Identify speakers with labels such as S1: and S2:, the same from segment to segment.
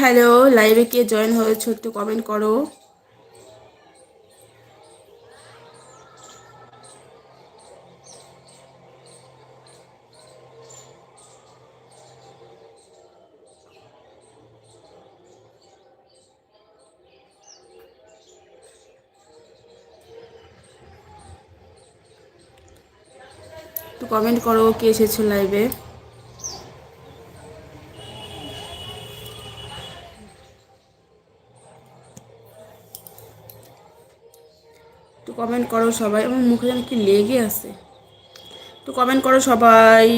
S1: Hello লাইভে কে join হয়েছো একটু কমেন্ট করো। একটু কমেন্ট করো কে এসেছ লাইভে একটু কমেন্ট করো সবাই, আমার মুখে যেন কি লেগে আছে। একটু কমেন্ট করো সবাই।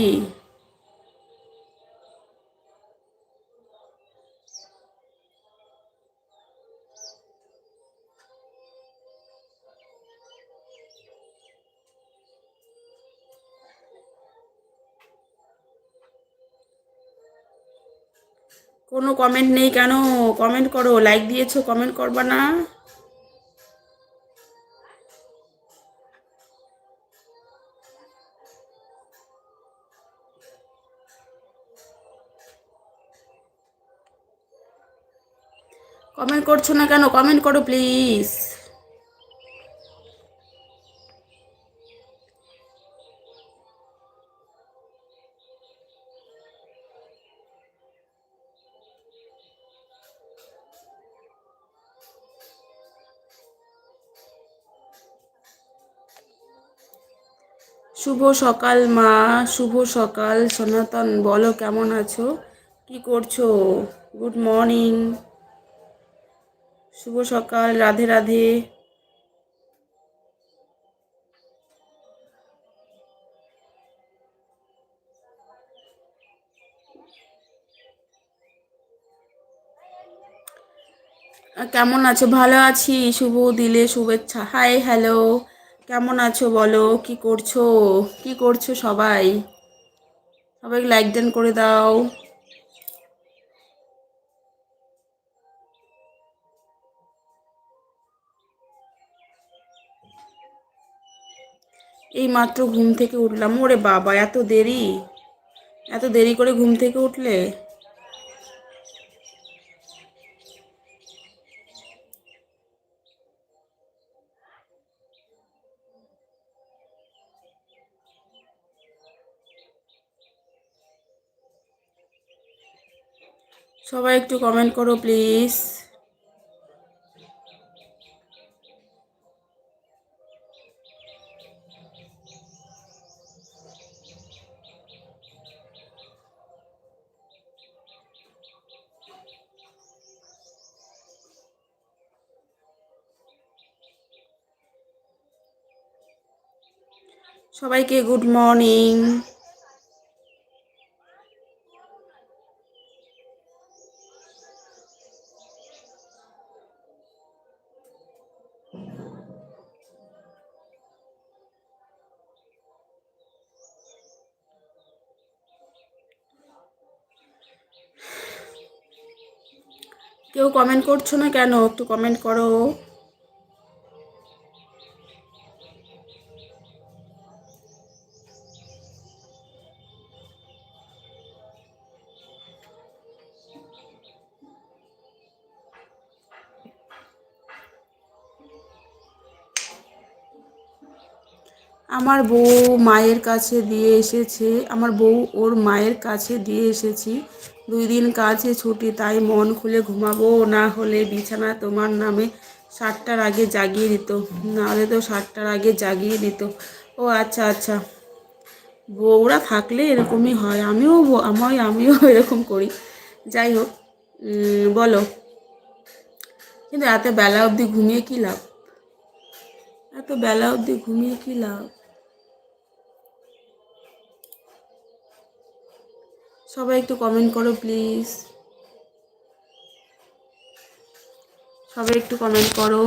S1: কোনো কমেন্ট নেই কেন? কমেন্ট করো লাইক দিয়েছ কমেন্ট করবা না। কমেন্ট করছ না কেন? কমেন্ট করো প্লিজ শুভ সকাল, মা। শুভ সকাল, সনাতন। বলো, কেমন আছো? কি করছ? গুড মর্নিং শুভ সকাল, রাধে রাধে। কেমন আছো? ভালো আছি। শুভ দিলে শুভেচ্ছা। হাই হ্যালো কেমন আছো বলো? কি করছ? কি করছ সবাই? সবাই লাইক দেন করে দাও। এই মাত্র ঘুম থেকে উঠলাম। ওরে বাবা, এত দেরি? এত দেরি করে ঘুম থেকে উঠলে? সবাই একটু কমেন্ট করো প্লিজ সবাইকে গুড মর্নিং। কেউ কমেন্ট করছ না কেন? একটু কমেন্ট করো। আমার বউ মায়ের কাছে দিয়ে এসেছে, আমার বউ ওর মায়ের কাছে দিয়ে এসেছি। দুই দিন কাজে ছুটি, তাই মন খুলে ঘুমাবো, না হলে বিছানা তোমার নামে সাতটার আগে জাগিয়ে দিত, নাহলে তো সাতটার আগে জাগিয়ে দিত। ও আচ্ছা আচ্ছা। বউরা থাকলে এরকমই হয়, আমিও আমার আমিও এরকম করি। যাই হোক বলো। কিন্তু এত বেলা অবধি ঘুমিয়ে কী লাভ? এত বেলা অবধি ঘুমিয়ে কী লাভ? সবাই একটু কমেন্ট করো প্লিজ সবাই একটু কমেন্ট করো।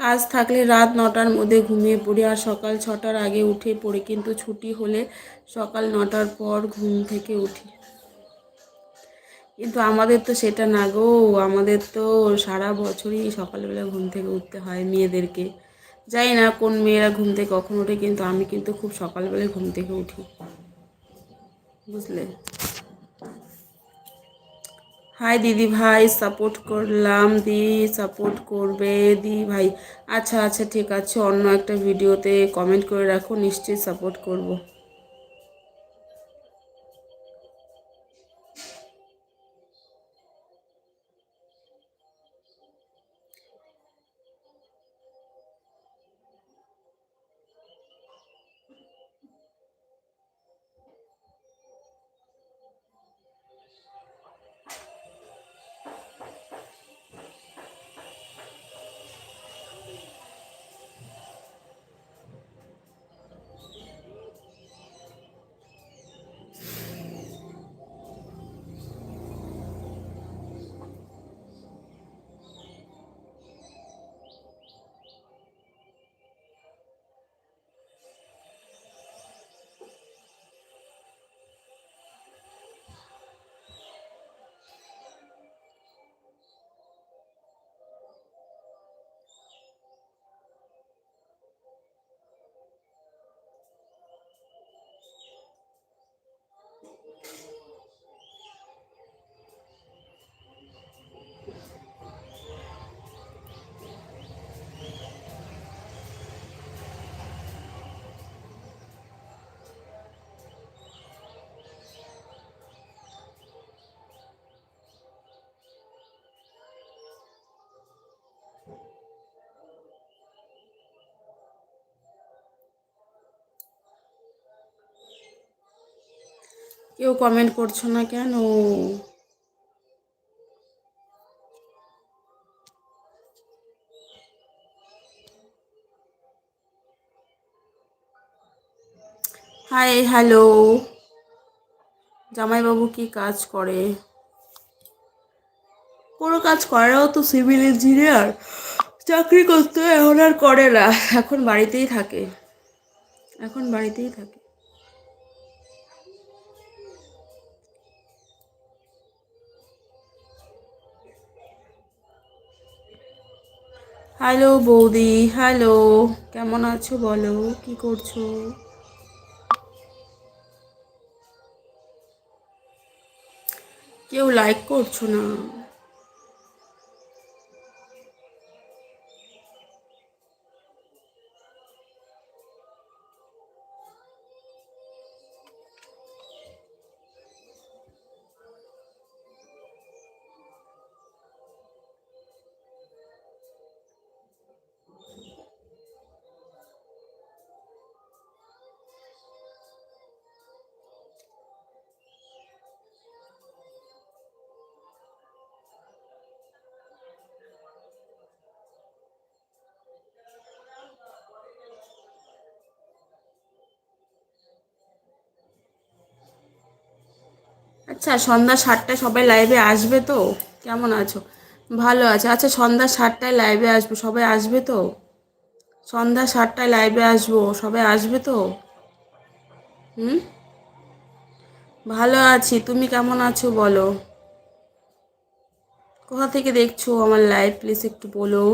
S1: কাজ থাকলে রাত নটার মধ্যে ঘুমিয়ে পড়ি আর সকাল ছটার আগে উঠে পড়ি, কিন্তু ছুটি হলে সকাল নটার পর ঘুম থেকে উঠি। কিন্তু আমাদের তো সেটা না গো, আমাদের তো সারা বছরই সকালবেলা ঘুম থেকে উঠতে হয় মেয়েদেরকে। জানি না কোন মেয়েরা ঘুম থেকে কখন ওঠে, কিন্তু আমি কিন্তু খুব সকালবেলায় ঘুম থেকে উঠি। বুঝলে? হাই দিদি ভাই সাপোর্ট করলাম দি সাপোর্ট করবে দি ভাই। আচ্ছা আচ্ছা ঠিক আছে, অন্য একটা ভিডিওতে কমেন্ট করে রাখো, নিশ্চয়ই সাপোর্ট করব। কেউ কমেন্ট করছ না কেন? হাই হ্যালো জামাইবাবু কি কাজ করে? কোনো কাজ করাও তো সিভিল ইঞ্জিনিয়ার চাকরি করতে এখন আর করে না। এখন বাড়িতেই থাকে। এখন বাড়িতেই থাকে। হ্যালো বৌদি। হ্যালো কেমন আছো বলো? কি করছ? কেউ লাইক করছ না। আচ্ছা সন্ধ্যা সাতটায় সবাই লাইভে আসবে তো? কেমন আছো? ভালো আছে। আচ্ছা সন্ধ্যা সাতটায় লাইভে আসব। সবাই আসবে তো? সন্ধ্যা সাতটায় লাইভে আসব। সবাই আসবে তো? হুম? ভালো আছি। তুমি কেমন আছো বলো? কোথা থেকে দেখছ আমার লাইভ প্লিজ একটু বলো।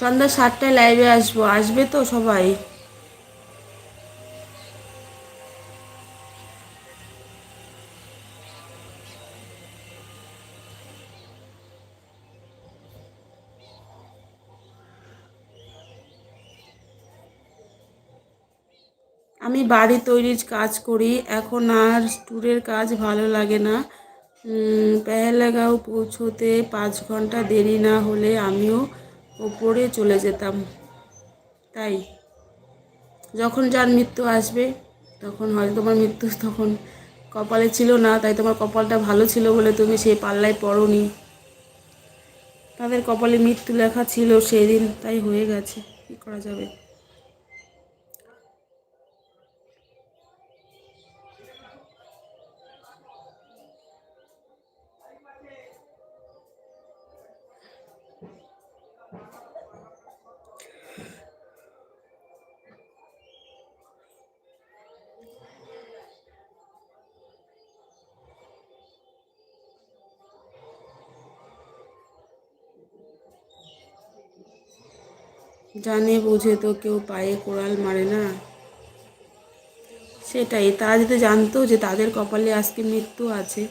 S1: সন্ধ্যা সাতটায় লাইভে আসব। আসবে তো সবাই? আমি বাড়ি তৈরির কাজ করি। এখন আর ট্যুরের কাজ ভালো লাগে না। পেহেলাগাঁও পৌঁছোতে পাঁচ ঘণ্টা দেরি না হলে আমিও ওপরে চলে যেতাম। তাই যখন যার মৃত্যু আসবে, তখন হয়তো তোমার মৃত্যু তখন কপালে ছিল না, তাই তোমার কপালটা ভালো ছিল বলে তুমি সেই পাল্লায় পড়নি। তাদের কপালে মৃত্যু লেখা ছিল সেই দিন তাই হয়ে গেছে। কী করা যাবে? জানে, বুঝে তো কেউ পায়ে কোড়াল মারে না। সেটাই, তারা যদি জানতো যে তাদের কপালে আজকে মৃত্যু আছে,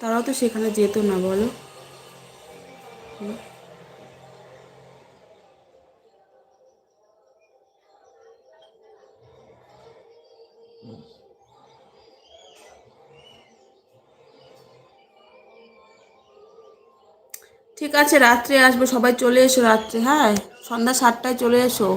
S1: তারাও তো সেখানে যেত না, বলো। ঠিক আছে, রাত্রে আসব, সবাই চলে এসো রাত্রে হ্যাঁ? সন্ধ্যা সাতটায় চলে এসো।